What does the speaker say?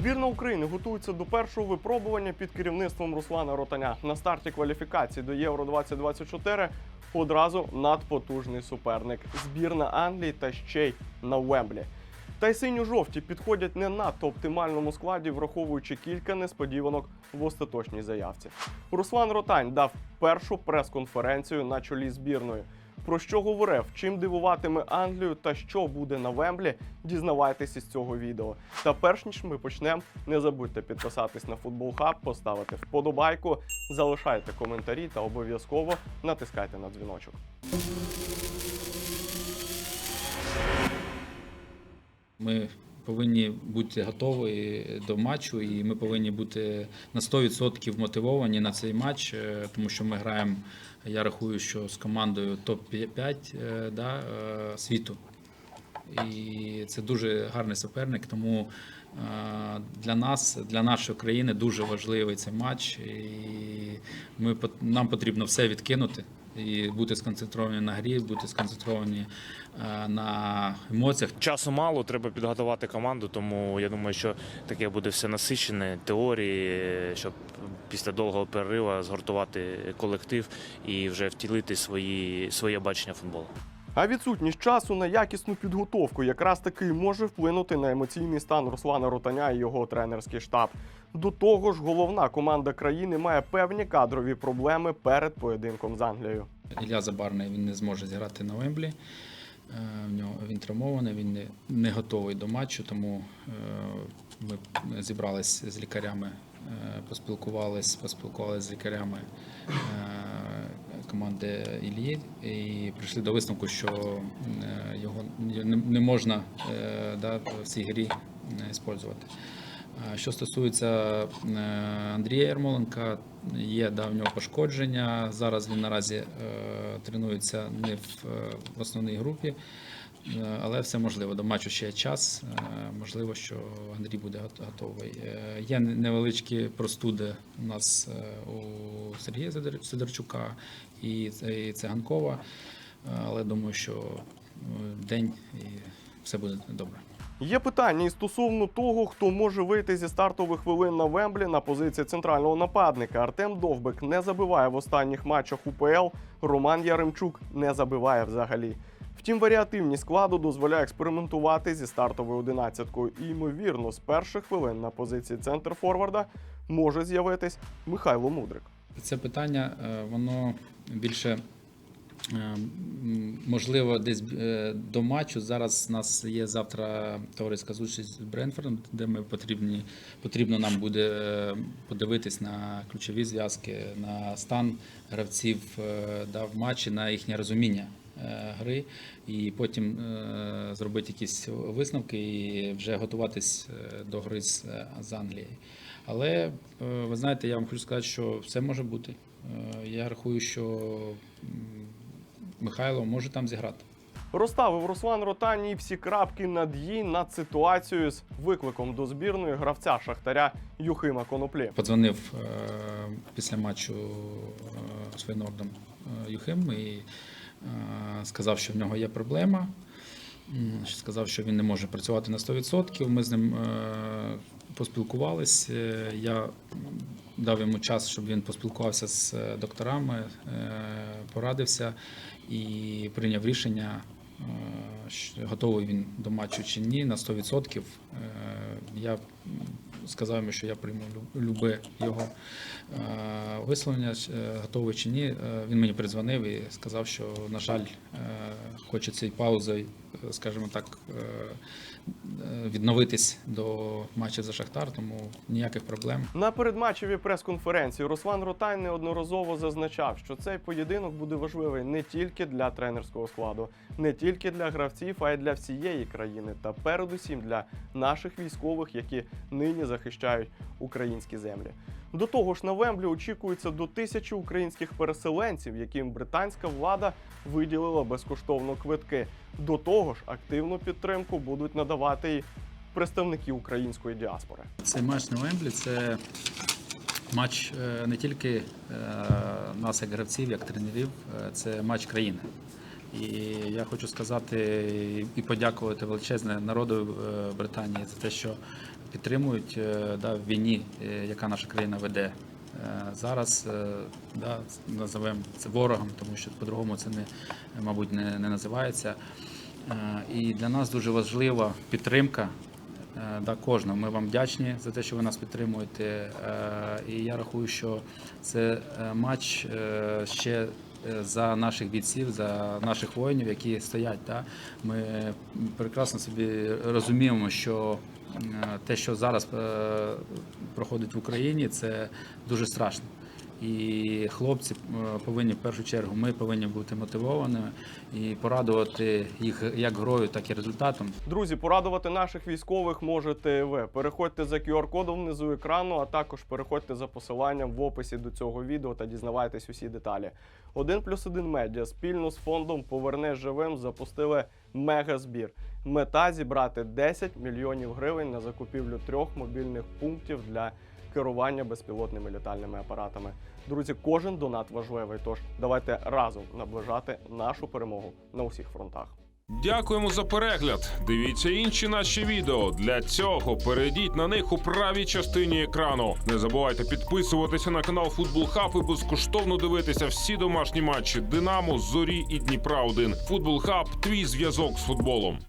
Збірна України готується до першого випробування під керівництвом Руслана Ротаня. На старті кваліфікації до Євро 2024 одразу надпотужний суперник. Збірна Англії та ще й на Вемблі. Та й синьо-жовті підходять не надто оптимальному складі, враховуючи кілька несподіванок в остаточній заявці. Руслан Ротань дав першу прес-конференцію на чолі збірної. Про що говорив, чим дивуватиме Англію та що буде на Вемблі, дізнавайтесь із цього відео. Та перш ніж ми почнемо, не забудьте підписатись на Футбол Хаб, поставити вподобайку, залишайте коментарі та обов'язково натискайте на дзвіночок. Ми повинні бути готові до матчу, і ми повинні бути на 100% мотивовані на цей матч, е, тому що ми граємо. Я рахую, що з командою топ-5 е, да, е, світу. І це дуже гарний суперник. Тому для нас, для нашої країни, дуже важливий цей матч. І ми нам потрібно все відкинути і бути сконцентровані на грі, бути сконцентровані е, на емоціях. Часу мало, треба підготувати команду, тому я думаю, що таке буде все насичене теорії, щоб після довгого перерива згуртувати колектив і вже втілити свої, своє бачення футболу. А відсутність часу на якісну підготовку якраз таки може вплинути на емоційний стан Руслана Ротаня і його тренерський штаб. До того ж, головна команда країни має певні кадрові проблеми перед поєдинком з Англією. Ілля Забарний він не зможе зіграти на Вемблі. Е, В нього він травмований, він не, не готовий до матчу, тому е, ми зібрались з лікарями, е, поспілкувались, поспілкувалися з лікарями команди Іллі і прийшли до висновку, що е, його не, можна е, да, в цій грі е, використовувати. Що стосується е, Андрія Ярмоленка, є да, в нього пошкодження. Зараз він наразі е, тренується не в, е, основній групі, е, але все можливо. До матчу ще є час. Е, можливо, що Андрій буде готовий. Е, Є невеличкі простуди у нас е, у Сергія Сидор- Сидорчука і Циганкова, е, але думаю, що е, день і все буде добре. Є питання і стосовно того, хто може вийти зі стартових хвилин на Вемблі на позиції центрального нападника. Артем Довбик не забиває в останніх матчах УПЛ. Роман Яремчук не забиває взагалі. Втім, варіативність складу дозволяє експериментувати зі стартовою одинадцяткою. І ймовірно, з перших хвилин на позиції центр форварда може з'явитись Михайло Мудрик. Це питання, е, воно більше е, можливо десь е, до матчу. Зараз у нас є завтра товариська зустріч з Бренфордом, де ми потрібні, потрібно нам буде подивитись на ключові зв'язки, на стан гравців да, в матчі, на їхнє розуміння. Е, Гри і потім е, зробити якісь висновки і вже готуватись е, до гри з, з Англією. Але ви знаєте, я вам хочу сказати, що все може бути. Я рахую, що Михайло може там зіграти. Розставив Руслан Ротаній всі крапки над «і» над ситуацією з викликом до збірної гравця Шахтаря Юхима Коноплі. Подзвонив е, після матчу е, з Фейнордом е, Юхим і сказав, що в нього є проблема. Сказав, що він не може працювати на 100%. Ми з ним е, поспілкувались. Е, Я дав йому час, щоб він поспілкувався з е, докторами, е, порадився і прийняв рішення, е, готовий він до матчу чи ні на 100%. Е, Я сказав йому, що я прийму лю- любе його е, висловлення, е, готовий чи ні. Е, Він мені передзвонив і сказав, що, на жаль, хоче цієї паузою, е, скажімо так, е, відновитись до матчу за Шахтар, тому ніяких проблем. На передматчевій прес-конференції Руслан Ротань неодноразово зазначав, що цей поєдинок буде важливий не тільки для тренерського складу, не тільки для гравців, а й для всієї країни, та передусім для наших військових, які нині захищають українські землі. До того ж, на Вемблі очікується до тисячі українських переселенців, яким британська влада виділила безкоштовно квитки. До того ж, активну підтримку будуть надавати й представники української діаспори. Цей матч на Вемблі це матч е, не тільки е, нас, як гравців, як тренерів, е, це матч країни. І я хочу сказати і подякувати величезне народу е, Британії за те, що підтримують е, да, в війні, е, яка наша країна веде. Зараз да, називаємо це ворогом, тому що по-другому це не, мабуть, не, не називається. І для нас дуже важлива підтримка да, кожного. Ми вам вдячні за те, що ви нас підтримуєте. І я рахую, що це матч ще за наших бійців, за наших воїнів, які стоять. Да. Ми прекрасно собі розуміємо, що е, те, що зараз е, проходить в Україні, це дуже страшно. І хлопці е, повинні в першу чергу, ми повинні бути мотивованими і порадувати їх як грою, так і результатом. Друзі, порадувати наших військових можете ви. Переходьте за QR-кодом внизу екрану, а також переходьте за посиланням в описі до цього відео та дізнавайтесь усі деталі. 1 плюс 1 медіа спільно з фондом Поверне живим запустили мегазбір. Мета зібрати 10 мільйонів гривень на закупівлю трьох мобільних пунктів для керування безпілотними літальними апаратами. Друзі, кожен донат важливий. Тож давайте разом наближати нашу перемогу на усіх фронтах. Дякуємо за перегляд. Дивіться інші наші відео. Для цього перейдіть на них у правій частині екрану. Не забувайте підписуватися на канал Футбол Хаб і безкоштовно дивитися всі домашні матчі Динамо, Зорі і Дніпра 1 Футбол Хаб твій зв'язок з футболом.